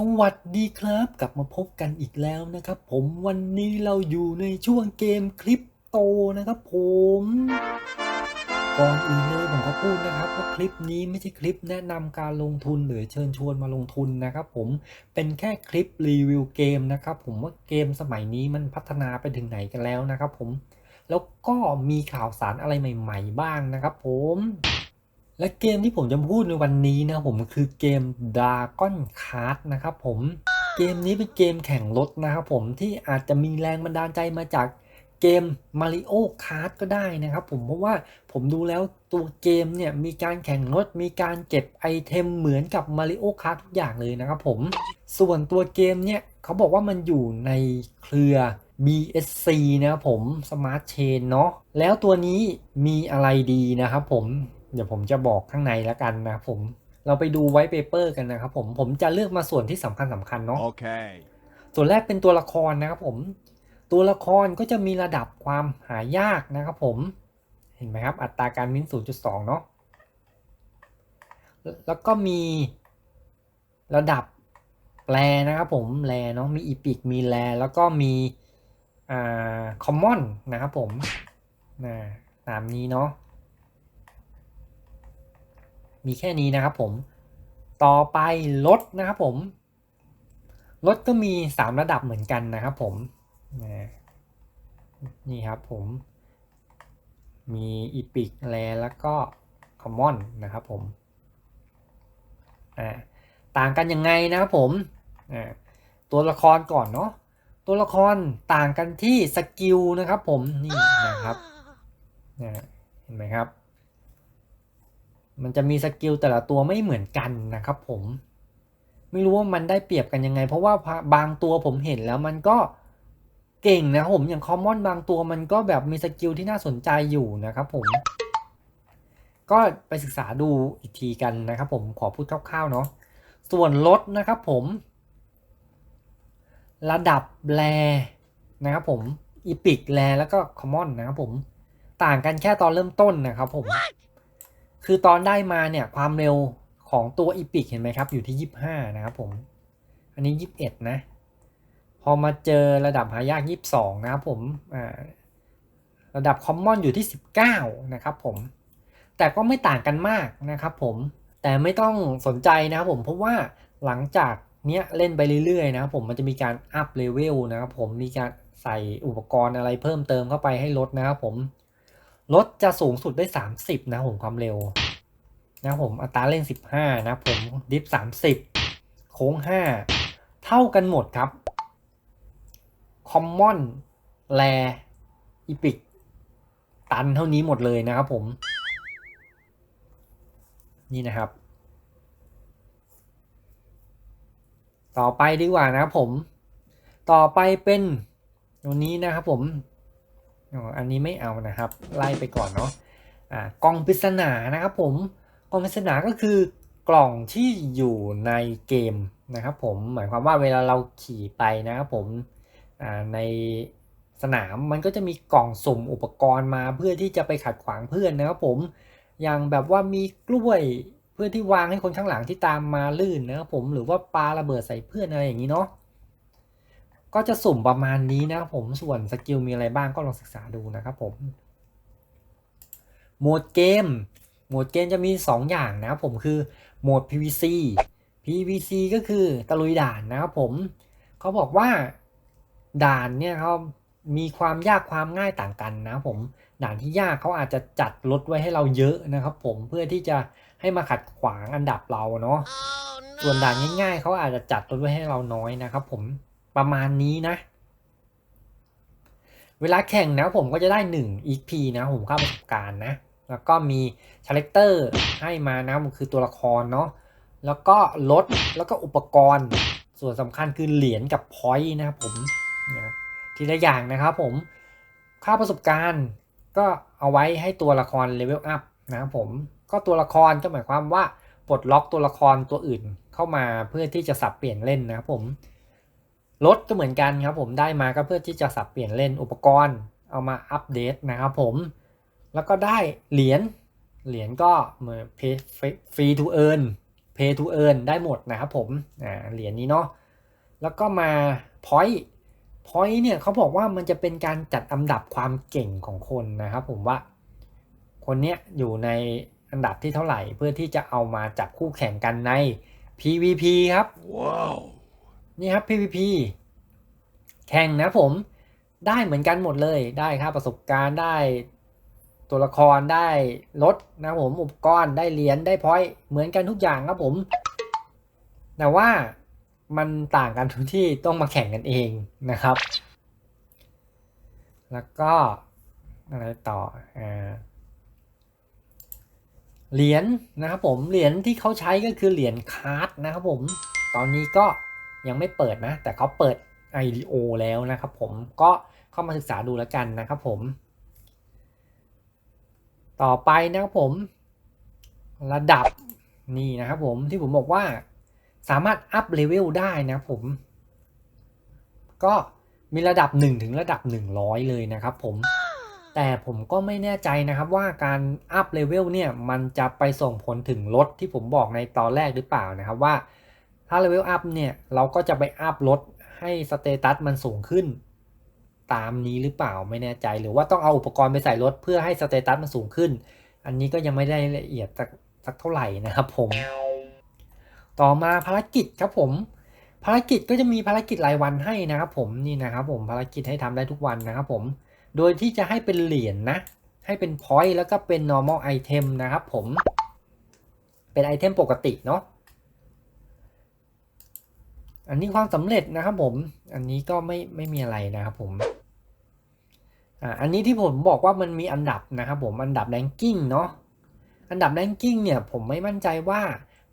สวัสดีครับ กลับมาพบกันอีกแล้วนะครับ ผมวันนี้เราอยู่ในช่วงเกมคริปโตนะครับผมก่อนอื่นเลยผมก็พูดนะครับว่าคลิปนี้ไม่ใช่คลิปแนะนำการลงทุนหรือเชิญชวนมาลงทุนนะครับผมเป็นแค่คลิปรีวิวเกมนะครับผมว่าเกมสมัยนี้มันพัฒนาไปถึงไหนกันแล้วนะครับผมแล้วก็มีข่าวสารอะไรใหม่ ๆ บ้างนะครับผม และเกมที่ผมจะพูดในวันนี้นะผมคือเกม Dragon Kart นะครับผมเกมนี้เป็นเกมแข่งรถนะครับผมที่อาจจะมีแรงบันดาลใจมาจากเกม Mario Kart ก็ได้นะครับผมเพราะว่าผมดูแล้วตัวเกมเนี่ยมีการแข่งรถมีการเก็บไอเทมเหมือนกับ Mario Kart ทุกอย่างเลยนะครับผมส่วนตัวเกมเนี่ยเขาบอกว่ามันอยู่ในเครือ BSC นะครับผม Smart Chain เนาะแล้วตัวนี้มีอะไรดีนะครับผม เดี๋ยวผมจะบอกข้างในแล้วกันนะครับผมเราไปดูไวท์เปเปอร์กันนะครับผมผมจะเลือกมาส่วนที่สำคัญสำคัญเนาะ Okay. ส่วนแรกเป็นตัวละครนะครับผม ตัวละครก็จะมีระดับความหายากนะครับผม เห็นไหมครับ อัตราการมิ้น0.2 เนาะแล้วก็มีระดับแรนะครับผมแรเนาะมีอีพิกมีแรแล้วก็มีอ่าคอมมอนนะครับผมนะตามนี้เนาะ มีแค่นี้นะครับผม ต่อไปรถนะครับผมรถก็มี 3 ระดับเหมือนกันนะครับผม นี่ครับผม มีอีพิกแลแล้วก็คอมมอนนะครับผม ต่างกันยังไงนะครับผม ตัวละครก่อนเนาะ ตัวละครต่างกันที่สกิลนะครับผม นี่นะครับ เห็นไหมครับ มันจะมีสกิลแต่ละตัวไม่เหมือนกันนะครับผม ไม่รู้ว่ามันได้เปรียบกันยังไง เพราะว่าบางตัวผมเห็นแล้วมันก็เก่งนะผมอย่างคอมมอนบางตัวมันก็แบบมีสกิลที่น่าสนใจอยู่นะครับผม ก็ไปศึกษาดูอีกทีกันนะครับผมขอพูดคร่าวๆเนาะส่วนรถนะครับผม ระดับแรนะครับผมอีพิกแรแล้วก็คอมมอนนะครับผม ต่างกันแค่ตอนเริ่มต้นนะครับผม คือตอนได้มาเนี่ยความเร็วของตัวอีพิกเห็นไหมครับ อยู่ที่ 25 นะครับผม อันนี้ 21 นะ พอมาเจอระดับหายาก 22 นะครับผมระดับคอมมอนอยู่ที่ 19 นะครับผม แต่ก็ไม่ต่างกันมากนะครับผมแต่ไม่ต้องสนใจนะครับผมเพราะว่าหลังจากเนี้ยเล่นไปเรื่อยๆนะครับผมมันจะมีการอัพเลเวลนะครับผมมีการใส่อุปกรณ์อะไรเพิ่มเติมเข้าไปให้ลดนะครับผม รถจะสูงสุดได้ 30 นะผมความเร็ว นะผมอัตราเร่ง 15 นะผมดิฟ 30 โค้ง 5 เท่ากันหมดครับคอมมอนแลอีพิกตันเท่านี้หมดเลยนะครับผม นี่นะครับ ต่อไปดีกว่านะครับผม ต่อไปเป็นตัวนี้นะครับผม อ๋ออันนี้ไม่เอานะครับ ไล่ไปก่อนเนาะอ่ากล่องปริศนานะครับผมกล่องปริศนาก็คือกล่องที่อยู่ในเกมนะครับผมหมายความว่าเวลาเราขี่ไปนะครับผมอ่าในสนามมันก็จะมีกล่องสุ่มอุปกรณ์มาเพื่อที่จะไปขัดขวางเพื่อนนะครับผมอย่างแบบว่ามีกล้วยเพื่อที่วางให้คนข้างหลังที่ตามมาลื่นนะครับผมหรือว่าปลาระเบิดใส่เพื่อนอะไรอย่างนี้เนาะ ก็จะสุ่มประมาณนี้นะครับผมส่วนสกิลมีอะไรบ้างก็ลองศึกษาดูนะครับผมโหมดเกมโหมดเกมจะมี 2 อย่างนะครับผมคือโหมด PVC PVC ก็คือตะลุยด่านนะครับผมเขาบอกว่าด่านเนี่ยเขามีความยากความง่ายต่างกันนะครับผมด่านที่ยากเขาอาจจะจัดรถไว้ให้เราเยอะนะครับผมเพื่อที่จะให้มาขัดขวางอันดับเราเนาะส่วนด่านง่ายๆเขาอาจจะจัดรถไว้ให้เราน้อยนะครับผม ประมาณนี้นะ เวลาแข่งนะผมก็จะได้ 1 EP นะ ผมค่าประสบการณ์นะ แล้วก็มีชาเลคเตอร์ให้มานะมันคือตัวละครเนาะแล้วก็รถแล้วก็อุปกรณ์ส่วนสำคัญคือเหรียญกับพอยต์นะครับผมนะทีละอย่างนะครับผมค่าประสบการณ์ก็เอาไว้ให้ตัวละครเลเวลอัพนะครับผมก็ตัวละครก็หมายความว่าปลดล็อกตัวละครตัวอื่นเข้ามาเพื่อที่จะสับเปลี่ยนเล่นนะครับผม รถก็เหมือนกันครับผมได้มาก็เพื่อที่จะสับเปลี่ยนเล่นอุปกรณ์เอามาอัปเดตนะครับผม แล้วก็ได้เหรียญเหรียญก็เหมือนฟรีทูเอิร์น pay to earn ได้หมดนะครับผมอ่าเหรียญนี้เนาะแล้วก็มา point point เนี่ยเขาบอกว่ามันจะเป็นการจัดอันดับความเก่งของคนนะครับผมว่า คนเนี้ยอยู่ในอันดับที่เท่าไหร่เพื่อที่จะเอามาจับคู่แข่งกันใน PVP ครับ Wow. นี่ครับ PVP แข่งนะผมได้เหมือนกันหมดเลยได้ค่าประสบการณ์ได้ตัวละครได้รถนะผมอุปกรณ์ได้เหรียญได้พอยเหมือนกันทุกอย่างครับผม แต่ว่ามันต่างกันทุกที่ต้องมาแข่งกันเองนะครับ แล้วก็อะไรต่ออ่าเหรียญนะครับผมเหรียญที่เขาใช้ก็คือเหรียญคาร์ดนะครับผม ตอนนี้ก็ ยังไม่เปิดนะ แต่เขาเปิด IDO แล้วนะครับผมก็เข้ามาศึกษาดูแล้วกันนะครับผม ต่อไปนะครับผม ระดับนี่นะครับผมที่ผมบอกว่าสามารถอัพเลเวลได้นะผม ก็มีระดับ 1 ถึงระดับ 100 เลยนะครับผมแต่ผมก็ไม่แน่ใจนะครับว่าการอัพเลเวลเนี่ยมันจะไปส่งผลถึงรถที่ผมบอกในตอนแรกหรือเปล่านะครับว่า ถ้าเลเวลอัพเนี่ย เราก็จะไปอัพรถให้สเตตัสมันสูงขึ้น ตามนี้หรือเปล่าไม่แน่ใจหรือว่าต้องเอาอุปกรณ์ไปใส่รถเพื่อให้สเตตัสมันสูงขึ้น อันนี้ก็ยังไม่ได้ละเอียดสักสักเท่าไหร่นะครับผม ต่อมาภารกิจครับผม ภารกิจก็จะมีภารกิจรายวันให้นะครับผมนี่นะครับผมภารกิจให้ทำได้ทุกวันนะครับผม โดยที่จะให้เป็นเหรียญนะให้เป็น point แล้วก็เป็น normal item นะครับผม เป็นไอเทมปกติเนาะ อันนี้ความสำเร็จนะครับผม อันนี้ก็ไม่ไม่มีอะไรนะครับผม อ่า อันนี้ที่ผมบอกว่ามันมีอันดับนะครับผม อันดับ ranking เนาะ อันดับ ranking เนี่ยผมไม่มั่นใจว่า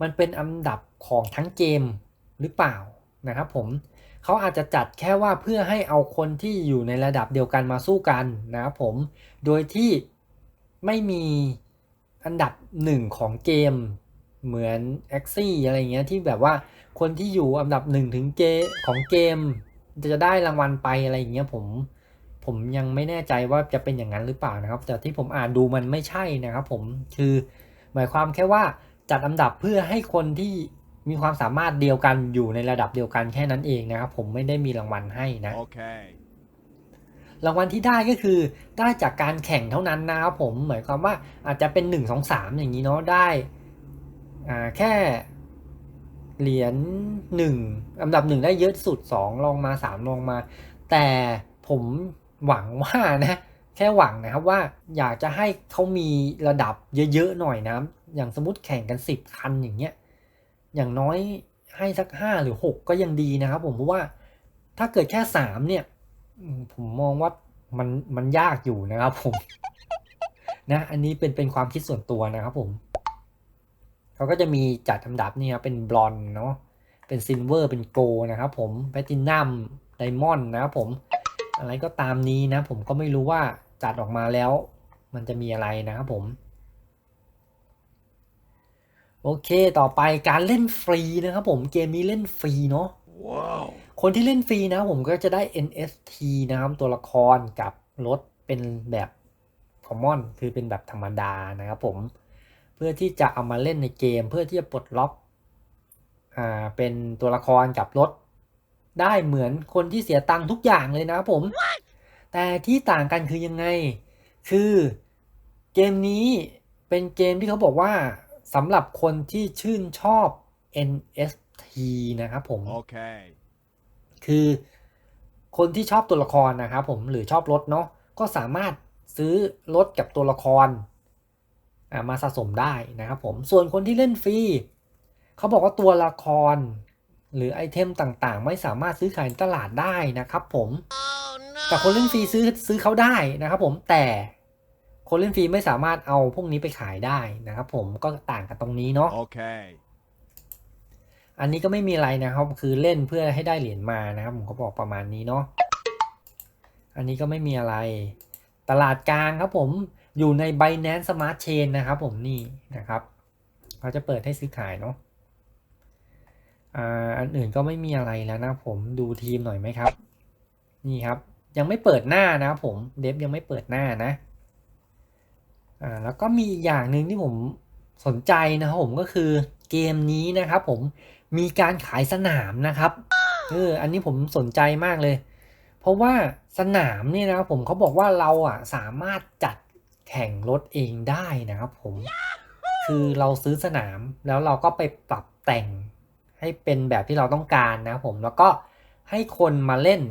มันเป็นอันดับของทั้งเกมหรือเปล่านะครับผมเขาอาจจะจัดแค่ว่าเพื่อให้เอาคนที่อยู่ในระดับเดียวกันมาสู้กันนะครับผม โดยที่ไม่มีอันดับหนึ่งของเกมเหมือน a x ซี่อะไรเงี้ยที่แบบว่า คนที่อยู่อันดับหนึ่งถึงเกมของเกม จะได้รางวัลไปอะไรอย่างเงี้ยผมผมยังไม่แน่ใจว่าจะเป็นอย่างนั้นหรือเปล่านะครับ แต่ที่ผมอ่านดูมันไม่ใช่นะครับผมคือหมายความแค่ว่าจัดอันดับเพื่อให้คนที่มีความสามารถเดียวกันอยู่ในระดับเดียวกันแค่นั้นเองนะครับ ผมไม่ได้มีรางวัลให้นะ Okay. รางวัลที่ได้ก็คือได้จากการแข่งเท่านั้นนะครับผมหมายความว่าอาจจะเป็น 1 2 3 อย่างนี้เนาะได้อ่าแค่ เหรียญ1อันดับ1ได้เยอะสุด2ลองมา3ลองมา แต่ผมหวังว่านะแค่หวังนะครับว่าอยากจะให้เขามีระดับเยอะๆหน่อยนะ อย่างสมมติแข่งกัน 10 คันอย่างเงี้ย อย่างน้อยให้สัก 5 หรือ 6 ก็ยังดีนะครับผมเพราะว่าถ้าเกิดแค่ 3 เนี่ย ผมมองว่ามันมันยากอยู่นะครับผม นะ อันนี้เป็นเป็นความคิดส่วนตัวนะครับผม เขาก็จะมีจัดลำดับนี่ครับเป็นบลอนเนาะเป็นซิลเวอร์เป็นโกลนะครับผมแพตินัมไดมอนด์นะครับผมอะไรก็ตามนี้นะ ผมก็ไม่รู้ว่าจัดออกมาแล้ว มันจะมีอะไรนะครับผม โอเคต่อไปการเล่นฟรีนะครับผมเกมนี้เล่นฟรีเนาะ Wow. คนที่เล่นฟรีนะผมก็จะได้ NFT นะครับตัวละครกับรถเป็นแบบ common คือเป็นแบบธรรมดานะครับผม เพื่อที่จะเอามาเล่นในเกม เพื่อที่จะปลดล็อกอ่าเป็นตัวละครกับรถ ได้เหมือนคนที่เสียตังค์ทุกอย่างเลยนะครับผม แต่ที่ต่างกันคือยังไง คือเกมนี้เป็นเกมที่เขาบอกว่าสำหรับคนที่ชื่นชอบ NFT นะครับผม Okay. คือคนที่ชอบตัวละครนะครับผมหรือชอบรถเนาะก็สามารถซื้อรถกับตัวละครอ่า มาสะสมได้นะครับผมส่วนคนที่เล่นฟรีเขาบอกว่าตัวละคร หรือไอเทมต่างๆ ไม่สามารถซื้อขายในตลาดได้นะครับผมแต่คนเล่นฟรีซื้อซื้อเขาได้นะครับผมแต่คนเล่นฟรีไม่สามารถเอาพวกนี้ไปขายได้นะครับผมก็ต่างกันตรงนี้เนาะ Okay. อันนี้ก็ไม่มีอะไรนะครับ คือเล่นเพื่อให้ได้เหรียญมานะครับ ผมก็บอกประมาณนี้เนาะอันนี้ก็ไม่มีอะไร ตลาดกลางครับผม อยู่ใน Binance Smart Chain นะครับผมนี่นะครับเขาจะเปิดให้ซื้อขายเนาะอันอื่นก็ไม่มีอะไรแล้วนะผมดูทีมหน่อยไหมครับ นี่ครับ ยังไม่เปิดหน้านะครับผมเดฟยังไม่เปิดหน้านะอ่าแล้วก็มีอีกอย่างหนึ่งที่ผมสนใจนะครับผมก็คือเกมนี้นะครับผมมีการขายสนามนะครับเอออันนี้ผมสนใจมากเลย เพราะว่าสนามเนี่ยนะครับผมเขาบอกว่าเราอะสามารถจัด แข่งรถเองได้นะครับผม คือเราซื้อสนามแล้วเราก็ไปปรับแต่งให้เป็นแบบที่เราต้องการนะครับผมแล้วก็ให้คนมาเล่น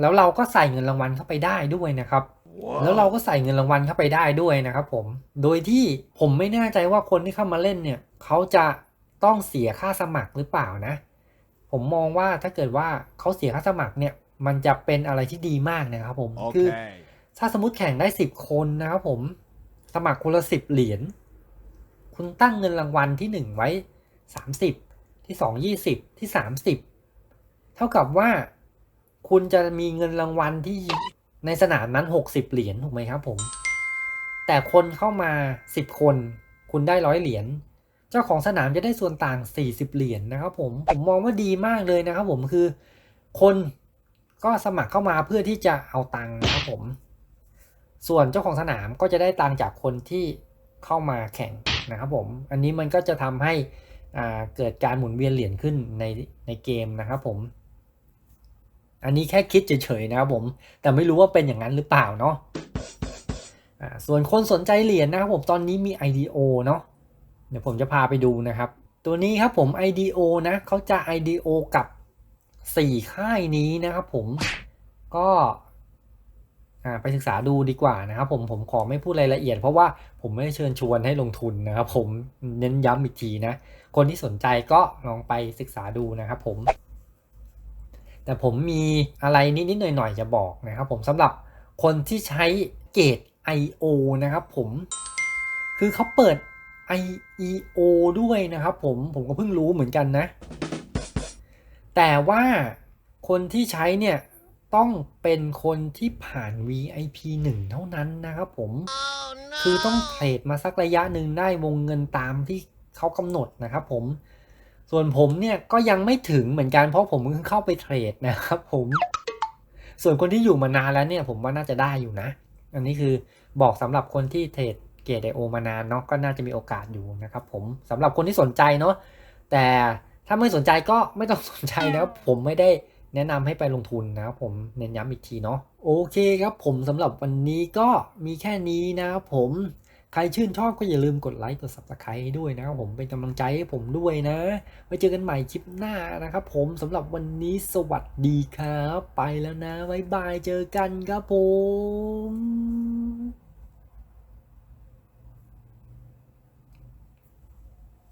แล้วเราก็ใส่เงินรางวัลเข้าไปได้ด้วยนะครับแล้วเราก็ใส่เงินรางวัลเข้าไปได้ด้วยนะครับผมโดยที่ผมไม่แน่ใจว่าคนที่เข้ามาเล่นเนี่ยเขาจะต้องเสียค่าสมัครหรือเปล่านะ ผมมองว่าถ้าเกิดว่าเขาเสียค่าสมัครเนี่ยมันจะเป็นอะไรที่ดีมากนะครับผมคือ Okay. ถ้าสมมติแข่งได้สิบคนนะครับผม สมัครคนละสิบเหรียญ คุณตั้งเงินรางวัลที่หนึ่งไว้สามสิบที่สองยี่สิบที่สามสิบเท่ากับว่าคุณจะมีเงินรางวัลที่ในสนามนั้นหกสิบเหรียญถูกไหมครับผม แต่คนเข้ามาสิบคน คุณได้ร้อยเหรียญ เจ้าของสนามจะได้ส่วนต่าง 40 เหรียญนะครับผม ผมมองว่าดีมากเลยนะครับผมคือคนก็สมัครเข้ามาเพื่อที่จะเอาตังค์นะครับผม ส่วนเจ้าของสนามก็จะได้ตังจากคนที่เข้ามาแข่งนะครับผม อันนี้มันก็จะทำให้เกิดการหมุนเวียนเหรียญขึ้นในในเกมนะครับผม อันนี้แค่คิดเฉยๆนะครับผม แต่ไม่รู้ว่าเป็นอย่างนั้นหรือเปล่าเนาะส่วนคนสนใจเหรียญนะครับผมตอนนี้มี IDO เนาะเดี๋ยวผมจะพาไปดูนะครับ ตัวนี้ครับผม IDO นะเขาจะ IDO กับ 4 ค่ายนี้นะครับผมก็ ไปศึกษาดูดีกว่านะครับผมผมขอไม่พูดรายละเอียด เพราะว่าผมไม่ได้เชิญชวนให้ลงทุนนะครับ ผมเน้นย้ำอีกทีนะ คนที่สนใจก็ลองไปศึกษาดูนะครับผม แต่ผมมีอะไรนิดๆหน่อยๆจะบอกนะครับ ผมสำหรับคนที่ใช้เกรด IO นะครับ ผม คือเขาเปิด IEO ด้วยนะครับ ผมผมก็เพิ่งรู้เหมือนกันนะ แต่ว่าคนที่ใช้เนี่ย ต้องเป็นคนที่ผ่าน VIP 1 เท่านั้นนะครับผมคือต้องเทรดมาสักระยะหนึ่งได้วงเงินตามที่เขากำหนดนะครับผม ส่วนผมเนี่ยก็ยังไม่ถึงเหมือนกันเพราะผมเพิ่งเข้าไปเทรดนะครับผม ส่วนคนที่อยู่มานานแล้วเนี่ยผมว่าน่าจะได้อยู่นะ อันนี้คือบอกสำหรับคนที่เทรดเกรดไอโอมานานเนาะก็น่าจะมีโอกาสอยู่นะครับผมสำหรับคนที่สนใจเนาะแต่ถ้าไม่สนใจก็ไม่ต้องสนใจนะครับผมไม่ได้ แนะนำให้ไปลงทุนนะครับผมเน้นย้ำอีกทีเนาะโอเคครับผมสำหรับวันนี้ก็มีแค่นี้นะครับผมใครชื่นชอบก็อย่าลืมกดไลค์กด subscribe ด้วยนะครับผมเป็นกำลังใจให้ผมด้วยนะ ไว้เจอกันใหม่คลิปหน้านะครับผมสำหรับวันนี้สวัสดีครับ ไปแล้วนะ บ๊ายบายเจอกันครับผม